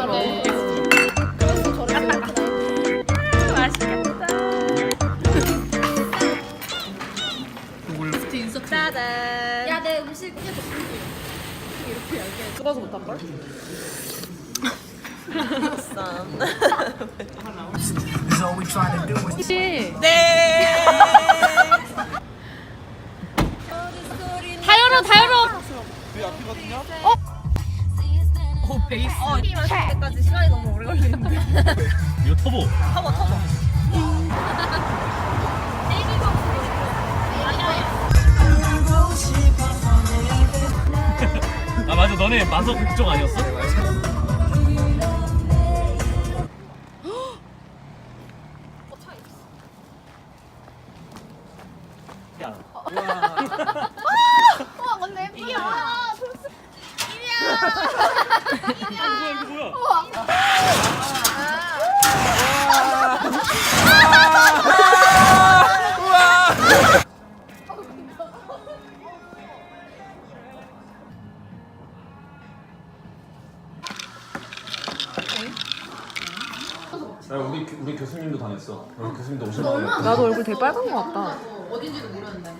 그럼. 맛있겠다. 짜잔. 야, 내 음식 해줘. 쏟아서 못한 걸? 혹시 네. 다 열어 다 열어. 오 베이스. 어, 이 마실 때까지 시간이 너무 오래 걸리는데. 이거 터보. 터보 터보. 아 맞아 너네 마석 그쪽 아니었어? 야. 이거 뭐야? 야, 우리 교- 우리 교수님도 당했어. 우리 교수님도 오셨는데. 나도 얼굴 되게 빨간 것 같다. 어딘지도 모르는데.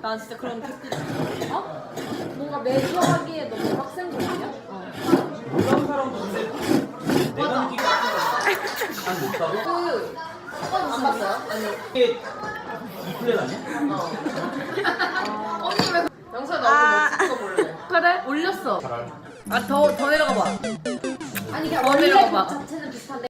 난 진짜 그런 댓글 뭔가 매주하기에 너무 빡센 거 아니야? 그런 사람도 근데 내가 느끼기 안 못하고 그, 안 봤어요? 아니. 이게 이 플랜 아니야? 언니 왜. 영수야, 나 오늘 뭐 찍어볼래? 그래 올렸어. 아더 더 내려가 봐. 아니, 그냥 어, 원래 봐. 그 자체는